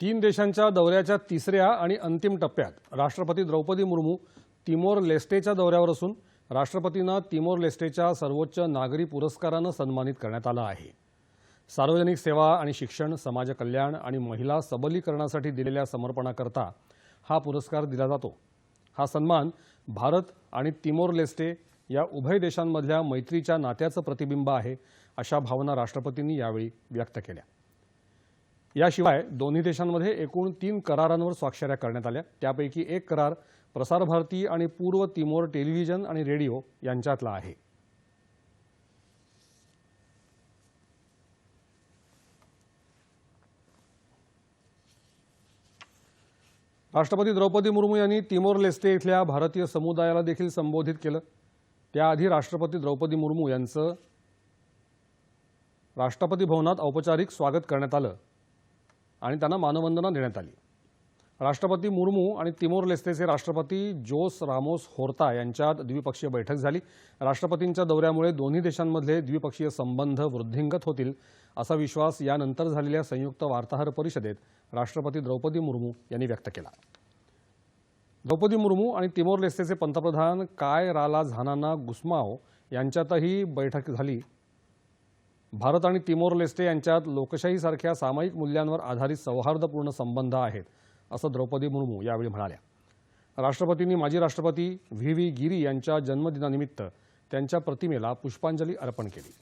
तीन देशांच्या दौऱ्याच्या तिसऱ्या आणि अंतिम टप्प्यात राष्ट्रपती द्रौपदी मुर्मू तिमोर लेस्टेच्या दौऱ्यावर असून राष्ट्रपतींना तिमोर लेस्टेच्या सर्वोच्च नागरी पुरस्कारानं सन्मानित करण्यात आलं आहे. सार्वजनिक सेवा आणि शिक्षण समाजकल्याण आणि महिला सबलीकरणासाठी दिलेल्या समर्पणाकरता हा पुरस्कार दिला जातो. हा सन्मान भारत आणि तिमोर लेस्टे या उभय देशांमधल्या मैत्रीच्या नात्याचं प्रतिबिंब आहे अशा भावना राष्ट्रपतींनी यावेळी व्यक्त केल्या. याशिवाय दोन्ही देशांमध्ये एकूण तीन करारांवर स्वाक्षऱ्या करण्यात आल्या. त्यापैकी एक करार प्रसारभारती आणि पूर्व तिमोर टेलिव्हिजन आणि रेडिओ यांच्यातला आहे. राष्ट्रपती द्रौपदी मुर्मू यांनी तिमोर लेस्टे इथल्या भारतीय समुदायाला देखील संबोधित केलं. त्याआधी राष्ट्रपती द्रौपदी मुर्मू यांचं राष्ट्रपती भवनात औपचारिक स्वागत करण्यात आलं. आणि त्यांना मानवंदना देण्यात आली. राष्ट्रपती मुर्मू आणि तिमोर लेस्तेचे राष्ट्रपती जोस रामोस होर्ता यांच्यात द्विपक्षीय बैठक झाली. राष्ट्रपतींच्या दौऱ्यामुळे दोन्ही देशांमधले द्विपक्षीय संबंध वृद्धिंगत होतील असा विश्वास यानंतर झालेल्या संयुक्त वार्ताहर परिषदेत राष्ट्रपती द्रौपदी मुर्मू यांनी व्यक्त केला. द्रौपदी मुर्मू आणि तिमोर लेस्तेचे पंतप्रधान काय राला झानाना गुस्माओ यांच्यातही बैठक झाली. भारत आणि तिमोर लेस्टे यांच्यात लोकशाहीसारख्या सामायिक मूल्यांवर आधारित सौहार्दपूर्ण संबंध आहेत असं द्रौपदी मुर्मू यावेळी म्हणाल्या. राष्ट्रपतींनी माजी राष्ट्रपती व्ही व्ही गिरी यांच्या जन्मदिनानिमित्त त्यांच्या प्रतिमेला पुष्पांजली अर्पण केली.